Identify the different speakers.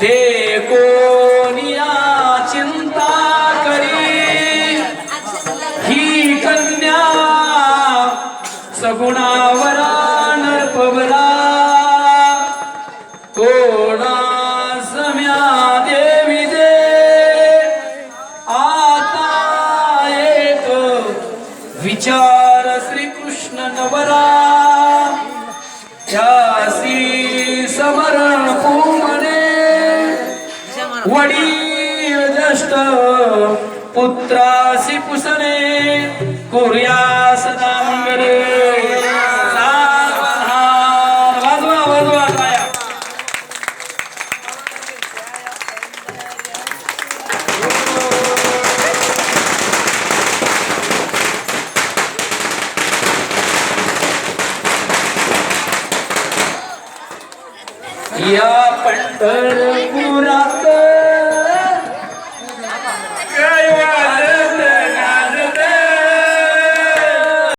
Speaker 1: ते कोणिया चिंता करी। ही कन्या सगुणावरा नरपवरा कोणा सम्या देवी दे। आता एक विचार श्रीकृष्ण नवरा। त्यासी समरण वडील जष्ट पुत्रासी पुसने कुर्या सदा मंगले वाजवा वाजवा या पंढरपुरा